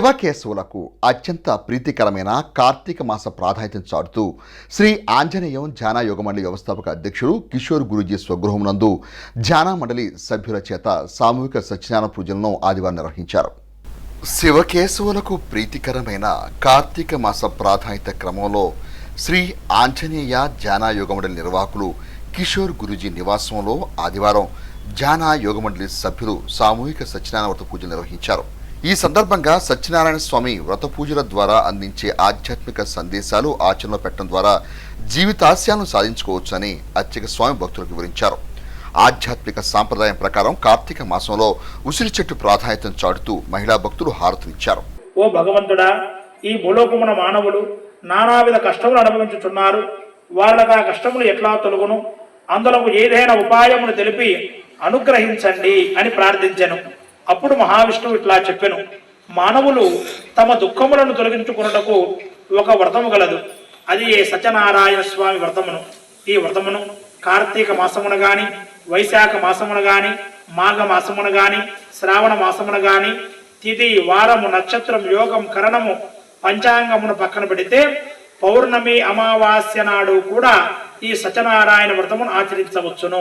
శివకేశవులకు అత్యంత ప్రీతికరమైన కార్తీక మాస ప్రాధాన్యతను చాటుతూ శ్రీ ఆంజనేయం ధ్యాన మండలి వ్యవస్థాపక అధ్యక్షుడు కిషోర్ గురూజీ స్వగృహం నందు ధ్యాన మండలి సభ్యుల చేత సామూహిక సత్యనారాయణ పూజలను ఆదివారం నిర్వహించారు. శివకేశవులకు ప్రీతికరమైన కార్తీక మాస ప్రాధాన్యత క్రమంలో శ్రీ ఆంజనేయ ధ్యాన యోగ మండలి నిర్వాహకులు కిషోర్ గురూజీ నివాసంలో ఆదివారం ధ్యాన మండలి సభ్యులు సామూహిక సత్యనారాయణ వ్రత పూజలు నిర్వహించారు. ఈ సందర్భంగా సత్యనారాయణ స్వామి వ్రత పూజల ద్వారా అందించే ఆధ్యాత్మిక సందేశాలు ఆచరణలో పెట్టడం ద్వారా జీవితాశయాలను సాధించుకోవచ్చని అర్చక స్వామి భక్తులకు వివరించారు. ఆధ్యాత్మిక సాంప్రదాయం ప్రకారం కార్తీక మాసంలో ఉసిరి చెట్టు ప్రాధాన్యతను చాటుతూ మహిళా భక్తులు హారతినిచ్చారు. ఓ భగవంతుడా ఈ భూలోకమున మానవులు నానావిధ కష్టములు అనుభవించుచున్నారు. వాళ్ళకు ఆ కష్టములు ఎట్లా తొలగును? అందులో ఏదైనా ఉపాయమును తెలిపి అనుగ్రహించండి అని ప్రార్థించాను. అప్పుడు మహావిష్ణువు ఇట్లా చెప్పెను. మానవులు తమ దుఃఖములను తొలగించుకున్నటకు ఒక వ్రతము గలదు. అది ఏ సత్యనారాయణ స్వామి వ్రతమును. ఈ వ్రతమును కార్తీక మాసమున గాని వైశాఖ మాసమున గాని మాఘ మాసమున గాని శ్రావణ మాసమున గాని తిథి వారము నక్షత్రం యోగం కరణము పంచాంగమును పక్కన పెడితే పౌర్ణమి అమావాస్య నాడు కూడా ఈ సత్యనారాయణ వ్రతమును ఆచరించవచ్చును.